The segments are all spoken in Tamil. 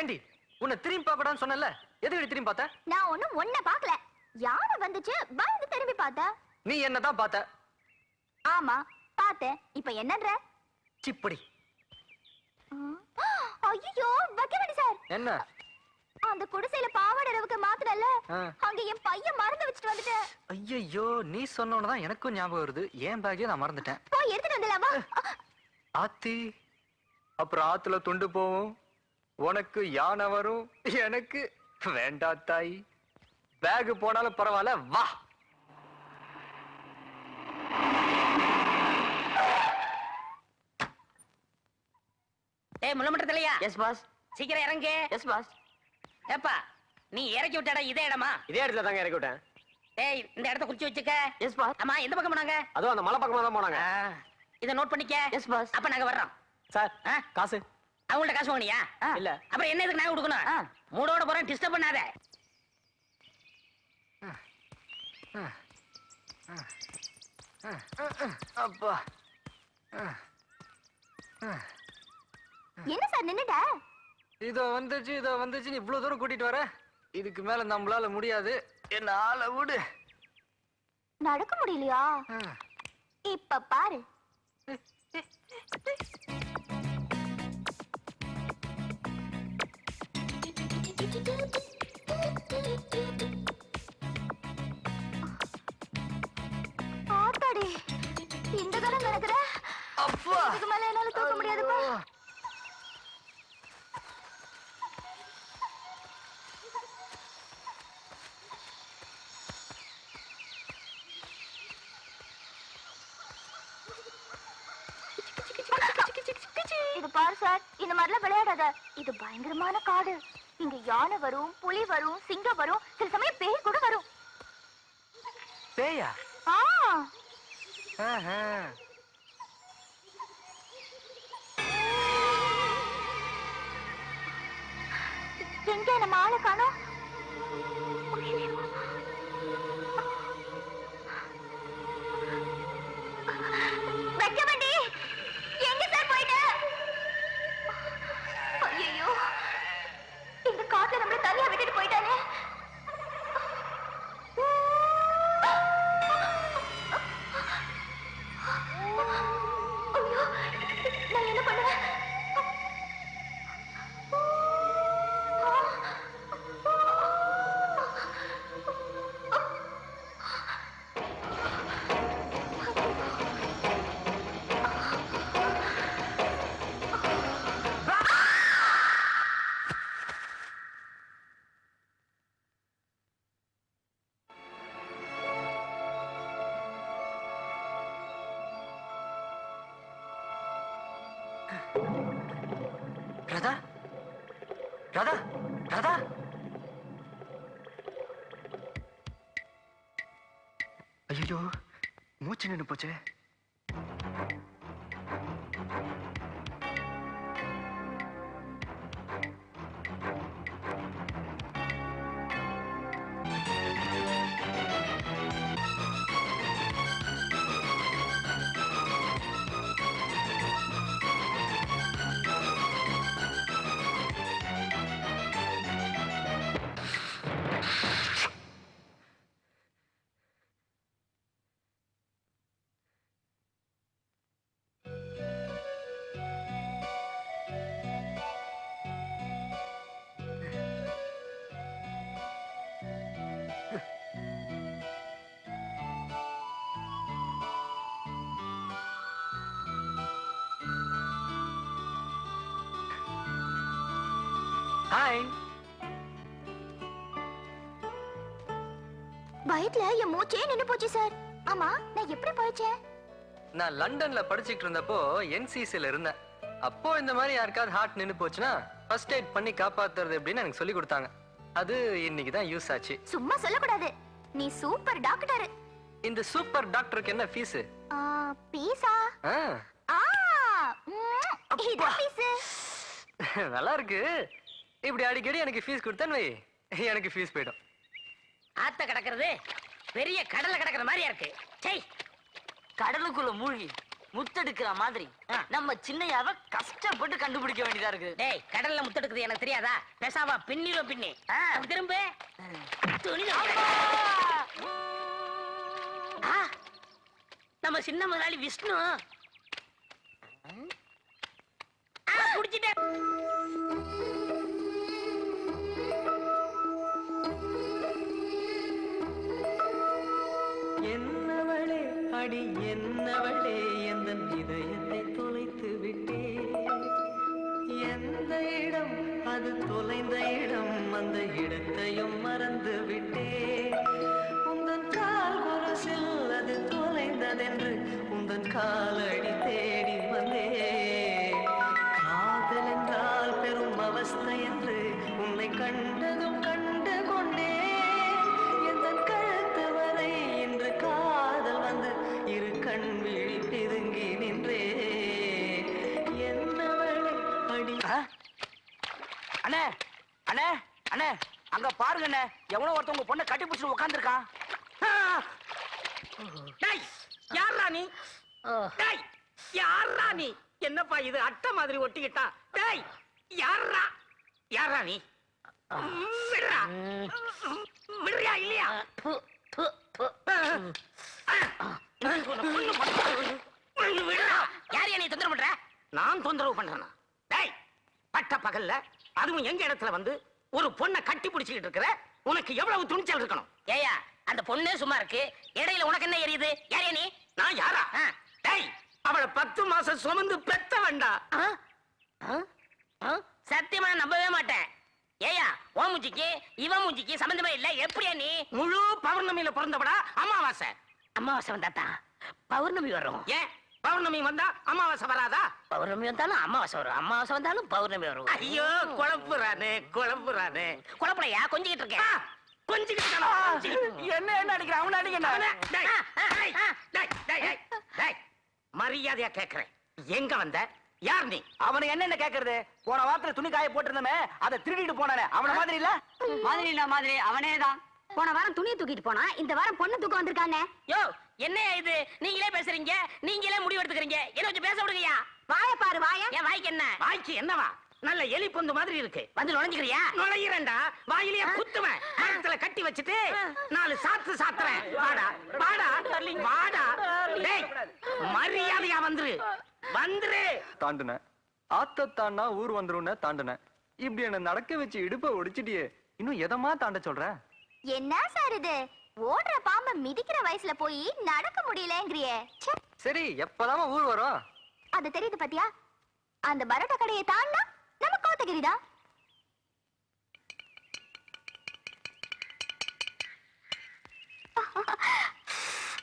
ஏண்டி? உன்னை திரும்பி பார்க்க கூடாதுன்னு சொன்னல எதுக்கு திரும்பி பார்த்த? நான் ஒண்ணும் ஒன்ன பாக்கல யானை வந்துச்சு? பயந்து திரும்பி பார்த்தா. நீ என்னதான் பார்த்த? ஆமா பார்த்தேன். இப்ப என்னன்ற? சிப்படி. ஐயோ வைக்கவேண்டி சார். என்ன? அந்த குடிசையில பாவாடை ரவுக்க மாத்திரல்ல ஆ. அங்க என் பையன் மறந்து வச்சுட்டு வந்துட்டேன் ஐயையோ நீ சொன்னோன்னு எனக்கும் ஞாபகம் வருது. ஏன் பேக்கே நான் மறந்துட்டேன். போய் எடுத்துட்டு வந்துடலாமா ஆத்தி அப்புறம் ஆத்துல துண்டு போவும். உனக்கு யானை வரும். எனக்கு வேண்டா தாய். பேக் போனாலும் பரவாயில்ல வா. டேய் முள்ளமட்டத்திலையா எஸ் பாஸ் சீக்கிரம் இறங்கு. எஸ் பாஸ் ஏப்பா நீ இறக்கி விட்ட இடம் இதே இடமா? இதே இடத்துல தாங்க இறக்கி விட்டேன். டேய் இந்த இடத்த குறிச்சு வச்சுக்க. எஸ் பாஸ் ஆமா எந்த பக்கம் போனாங்க? அதுவும் அந்த மலை பக்கமா தான் போனாங்க. ஆ, இத நோட் பண்ணிக்க. எஸ் பாஸ் அப்ப நாங்க வர்றோம். சார் ஆ? காசு. அவங்கள்ட்ட காசு வாங்கினியா? ஆ. இல்ல. அப்புறம் என்ன இதுக்கு நாங்க கொடுக்கணும்? ஆ. மூடோட போறேன் டிஸ்டர்ப் பண்ணாத. அப்பா. என்ன சார் நின்னுட்ட? இதோ வந்துச்சு இதோ வந்துச்சு நீ இவ்வளவு தூரம் கூட்டிட்டு வர? இதுக்கு மேல நம்மளால முடியாது. என்ன ஆள விடு. நடக்க முடியலையா. இப்ப பாரு. ஆத்தாடி இந்த காலம் நடக்கிற அப்பா. இதுக்கு மேல என்னால தூக்க முடியாதுப்பா. பாரு சார் இந்த மாதிரிலாம் விளையாடாத. இது பயங்கரமான காடு. இங்க யானை வரும் புலி வரும் சிங்கம் வரும் சில சமயம் பேய் கூட வரும். பேயா? ஆ. எங்க நம்ம ஆளை காணோம்? ஐயோ மூச்சு நின்று போச்சே. பயத்துல என் மூச்சே நின்னு போச்சு சார் ஆமா நான் எப்படி போயிச்சேன் நான் லண்டன்ல படிச்சிட்டு இருந்தப்போ என்சிசில இருந்தேன். அப்போ இந்த மாதிரி யாருக்காவது ஹார்ட் நின்னு போச்சுன்னா ஃபர்ஸ்ட் எய்ட் பண்ணி காப்பாத்துறது எப்படின்னு எனக்கு சொல்லி கொடுத்தாங்க. அது இன்னைக்கு தான் யூஸ் ஆச்சு. சும்மா சொல்லக்கூடாது. நீ சூப்பர் டாக்டர் இந்த சூப்பர் டாக்டருக்கு என்ன ஃபீஸ் பீஸு. நல்லா இருக்கு. இப்படி அடிக்கடி எனக்கு ஃபீஸ் கொடுத்தேன்னு வை. எனக்கு ஃபீஸ் போயிடும். ஆத்த கிடக்கிறது பெரிய கடல்ல கிடக்குற மாதிரியா இருக்கு. சை கடலுக்குள்ள மூழ்கி முத்தெடுக்கிற மாதிரி. நம்ம சின்னையாவ கஷ்டப்பட்டு கண்டுபிடிக்க வேண்டியதா இருக்கு. டேய் கடல்ல முத்தெடுக்குது எனக்கு தெரியாதா? பேசாம பின்னிலும் பின்னி. திரும்ப. ஆ, நம்ம சின்ன முதலாளி விஷ்ணு. என்னவளே அடி என்னவளே எந்த இதயத்தை தொலைத்து விட்டே எந்த இடம் அது தொலைந்த இடம் அந்த இடத்தையும் மறந்து விட்டே உந்தன் கால் முரசில் அது தொலைந்ததென்று உந்தன் காலடி தேடி வந்தே கண் விழி பிதுங்கி நின்றே. என்னவளை அடி அண்ணே அண்ணே அண்ணே அங்க பாருங்க அண்ணே. உங்க பொண்ணை கட்டி பிடிச்சு உட்காந்துருக்கான் டேய் யாரா நீ? யாரா நீ? என்னப்பா இது அட்டை மாதிரி ஒட்டிக்கிட்டான் டேய் யாரா யாரா நீ? விடுறா. விடுறியா இல்லையா விடுறா யாரையா நீ தொந்தரவு பண்ற நான் தொந்தரவு பண்றேனா? டேய் பட்ட பகல்ல அதுவும் எங்க இடத்துல வந்து ஒரு பொண்ணை கட்டி பிடிச்சிக்கிட்டு இருக்கிற? உனக்கு எவ்வளவு துணிச்சல் இருக்கணும்? ஏயா அந்த பொண்ணே சும்மா இருக்கு. இடையில உனக்கு என்ன எரியுது? யாரே நீ நான் யாரா? டேய் அவளை பத்து மாசம் சுமந்து பெத்த வேண்டா சத்தியமா நம்பவே மாட்டேன். ஏயா ஓ மூஞ்சிக்கு இவன் மூஞ்சிக்கு சம்பந்தமே இல்ல. எப்படியா நீ? முழு பௌர்ணமியில பிறந்தவடா அமாவாசை. அமாவாசை வந்தாத்தா? பௌர்ணமி வரும் ஏன்? பௌர்ணமி வந்தா அமாவாசை வராதா? பௌர்ணமி வந்தாலும் அமாவாசை வரும். அமாவாசை வந்தாலும் பௌர்ணமி வரும். ஐயோ குழப்புறானே குழப்புறானே குழப்பலையா? கொஞ்சிக்கிட்டு இருக்கேன். கொஞ்சிக்கிட்டு என்ன என்ன அடிக்கிற? அவனை அடிக்கணும் மரியாதையா கேக்குறேன். எங்க வந்த? யார் நீ? அவனுக்கு என்னென்ன கேக்குறது? போன வாரத்துல துணி காய போட்டிருந்தமே அதை திருடிட்டு போனானே. அவன மாதிரி இல்ல? மாதிரி இல்ல மாதிரி. அவனே தான் போன வாரம் துணியை தூக்கிட்டு போனா இந்த வாரம் பொண்ணு தூக்க வந்திருக்கானே யோ என்னையா இது? நீங்களே பேசுறீங்க நீங்களே முடிவு எடுத்துக்கிறீங்க. என்ன கொஞ்சம் பேச விடுங்கயா வாய பாரு வாய. என் வாய்க்கு என்ன? வாய்க்கு என்னவா? நல்ல எலி பொந்து மாதிரி இருக்கு. வந்து நுழைஞ்சுக்கிறியா? நுழையிறேன்டா. வாயிலேயே குத்துவேன். மரத்துல கட்டி வச்சுட்டு நாலு சாத்து சாத்துறேன். வாடா வாடா வாடா. டேய் மரியாதையா வந்துரு. வந்துரு. தாண்டுனேன் ஆத்த தாண்டா ஊர் வந்துரும்னு தாண்டுனேன் இப்படி என்ன நடக்க வச்சு இடுப்பை ஒடிச்சிட்டியே. இன்னும் எதமா தாண்ட சொல்ற? என்ன சார் இது? ஓடுற பாம்ப மிதிக்கிற வயசுல போய் நடக்க முடியலங்கிறியே சரி எப்பதாம ஊர் வரும்? அது தெரியுது பாத்தியா? அந்த பரோட்டா கடையை தாண்டா நம்ம கோத்தகிரிதான்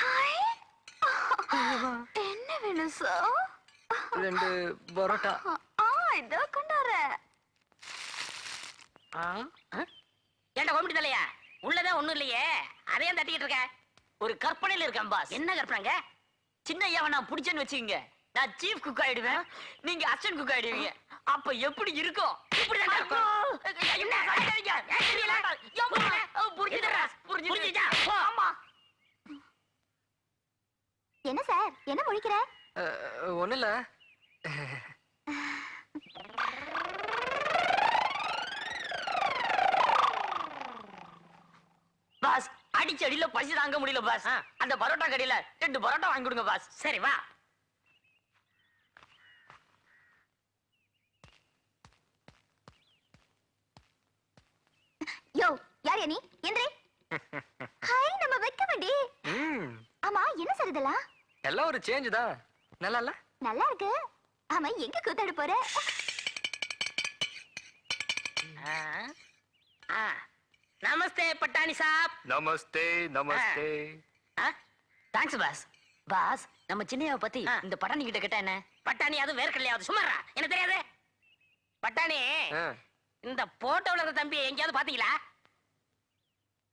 ஹாய். என்ன வேணும் சார்? ரெண்டு பரோட்டா. ஆ இதோ கொண்டார ஏன்டா கோமிட்டி தலையா? உள்ளதான் ஒண்ணும் இல்லையே. அதையும் தட்டிக்கிட்டு இருக்க? ஒரு கற்பனையில இருக்கேன் பாஸ் என்ன கற்பனைங்க? சின்ன ஐயாவை நான் பிடிச்சேன்னு வச்சுக்கோங்க. நான் சீஃப் குக் ஆயிடுவேன். நீங்க அசிஸ்டன்ட் குக் ஆயிடுவீங்க. அப்ப எப்படி இருக்கும்? இப்படிதான் இருக்கும். என்ன? சார்? என்ன முழிக்கிற? ஒண்ணு இல்ல அடிச்ச அடியில பசி தாங்க முடியல பாஸ் அந்த பரோட்டா கடையில ரெண்டு பரோட்டா வாங்கி கொடுங்க பாஸ் சரி வா. யோ யார் நீ? எந்திரி. ஹாய் நம்ம வைக்க வேண்டி ஆமா என்ன சார் இதெல்லாம்? எல்லாம் ஒரு சேஞ்ச் தான். நல்லா இல்ல? நல்லா இருக்கு. ஆமா எங்க கூத்தாட போற? நமஸ்தே பட்டாணி சாப். Namaste namaste. Thanks boss boss நம்ம சின்னையாவை பத்தி. இந்த பட்டாணி கிட்ட கேட்டா என்ன? பட்டாணி அது வேர்க்கலையாவது சும்மாரா எனக்கு தெரியாது. பட்டாணி. இந்த போட்டோல இருக்க தம்பி எங்கேயாவது பாத்தீங்களா?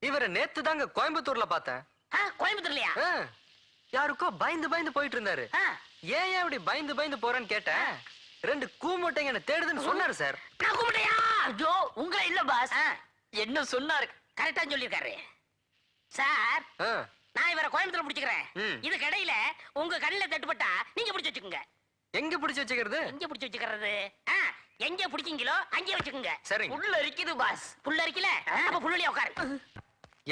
இவரை நேத்து தாங்க கோயம்புத்தூர்ல பார்த்தேன். கோயம்புத்தூர்லயா. யாருக்கோ பயந்து பயந்து போயிட்டு இருந்தாரு. ஏன் ஏன் இப்படி பயந்து பயந்து போறேன்னு கேட்டேன்? ரெண்டு கூமுட்டைங்க என்ன தேடுதுன்னு சொன்னாரு சார். நான் கூப்பிட்டையா ஐயோ உங்களை இல்ல பாஸ். என்ன சொன்னாரு? கரெக்டா சொல்லியிருக்காரு. சார் நான் இவரை கோயம்புத்தூர் பிடிச்சுக்கிறேன். இது கடையில உங்க கண்ணில தட்டுப்பட்டா நீங்க பிடிச்சு வச்சுக்கோங்க. எங்க பிடிச்சு வச்சுக்கிறது? எங்க பிடிச்சு வச்சுக்கிறது? ஆ, எங்க பிடிக்கீங்களோ அங்கே வச்சுக்கோங்க. சரிங்க. புல்ல இருக்குது பாஸ் புல்ல இருக்கல அப்ப புல்லுலயே உட்காரு.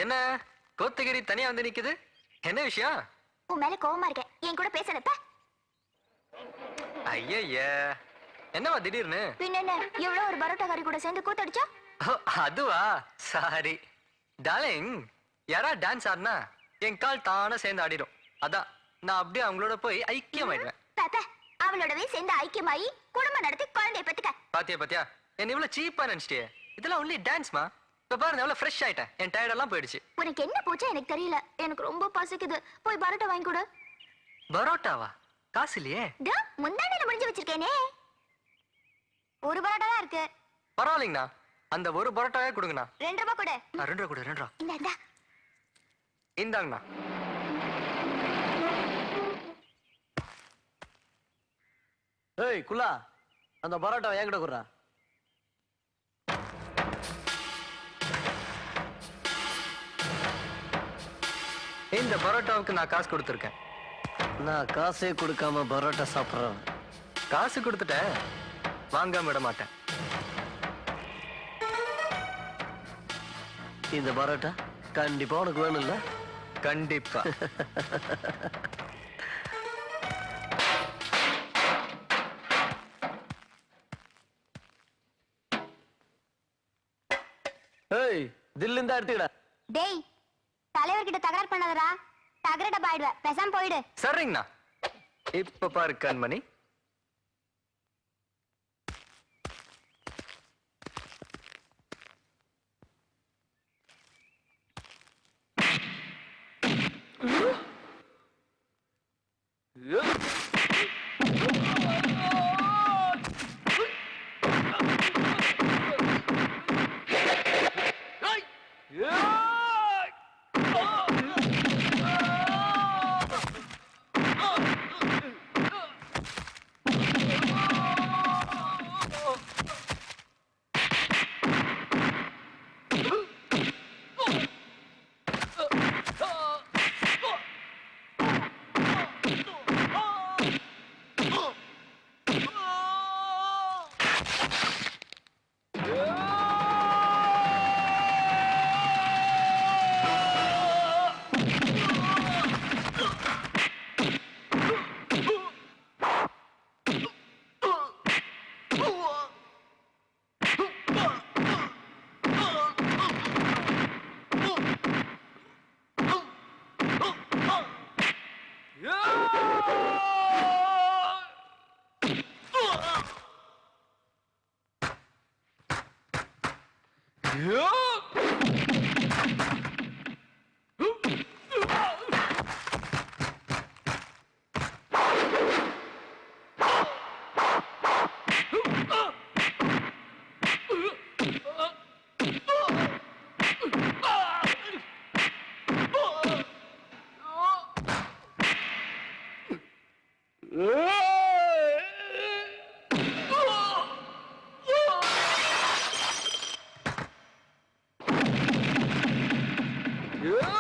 என்ன? கோத்தகிரி தனியா வந்து நிக்குது? என்ன விஷயம்? உன் மேல கோவமா இருக்கேன். என் கூட பேசுறப்ப ஐயய்ய. என்னவா திடீர்னு? பின்ன என்ன எவ்வளவு ஒரு பரோட்டாக்காரி கூட சேர்ந்து கூத்தடிச்சா அதுவா? சாரி. டார்லிங் யாரா டான்ஸ் ஆடினா என் கால் தானே சேர்ந்து ஆடிடும். அதான் நான் அப்படியே அவங்களோட போய் ஐக்கியம் ஆயிடுவேன் பாப்பா அவளோடவே சேர்ந்து ஐக்கியமாயி குடும்பம் நடத்தி குழந்தைய பெத்துக்க. பாத்தியா பாத்தியா? என்ன இவ்வளவு சீப்பா நினைச்சிட்டியே. இதெல்லாம் ஒன்லி டான்ஸ்மா இப்ப பாருங்க எவ்வளவு ஃப்ரெஷ் ஆயிட்டேன். என் டயர்ட் எல்லாம் போயிடுச்சு. உனக்கு என்ன போச்சோ எனக்கு தெரியல. எனக்கு ரொம்ப பசிக்குது. போய் பரோட்டா வாங்கி கொடு. பரோட்டாவா? காசு இல்லையே. முந்தாண்டில முடிஞ்சு வச்சிருக்கேனே. ஒரு பரோட்டா தான் இருக்கு. பரவாயில்லைங்கண்ணா. அந்த ஒரு பரோட்டாவே கொடுங்கண்ணா. ரெண்டு ரூபாய் கொடு. ரெண்டு ரூபா கொடு ரெண்டு ரூபா இந்த இந்தா இந்தாங்கண்ணா. ஏய் குல்லா அந்த பரோட்டாவை என்கிட்ட குடுறா. இந்த பரோட்டாவுக்கு நான் காசு கொடுத்துருக்கேன். நான் காசே கொடுக்காம பரோட்டா சாப்பிட்றேன் காசு கொடுத்துட்டேன். வாங்காம விட மாட்டேன். இந்த பரோட்டா? கண்டிப்பா உனக்கு வேணும்ல. கண்டிப்பா. ஏய் தில்லு இருந்தா எடுத்துக்கடா. டேய் தலைவர்கிட்ட தகராறு பண்ணாதடா. தகர டப்பா ஆயிடுவ பேசாம போயிடு. சரிங்கண்ணா. இப்ப பாரு கண்மணி. Yeah! Yeah.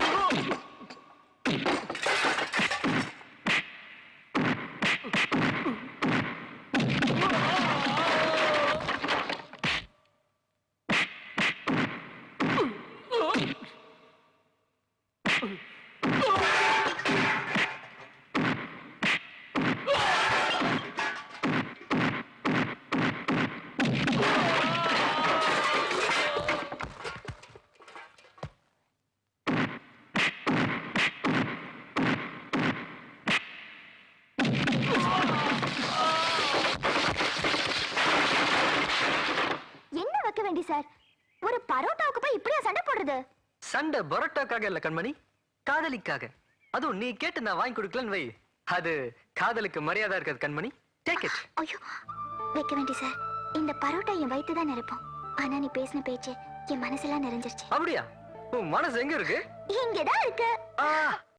என்ன இப்படியா சண்டை பரோட்டாக்காக இல்ல கண்மணி காதலிக்காக. அதுவும் நீ கேட்டு நான் வாங்கி கொடுக்கலன்னு வை. அது காதலுக்கு மரியாதை இருக்காது கண்மணி. டேக் இட் ஐயோ வைக்க வேண்டி சார் இந்த பரோட்டா என் வயித்து தான் நிரப்பும். ஆனா நீ பேசின பேச்சு என் மனசெல்லாம் நிறைஞ்சிருச்சு. அப்படியா? உன் மனசு எங்க இருக்கு? இங்கதான் இருக்கு.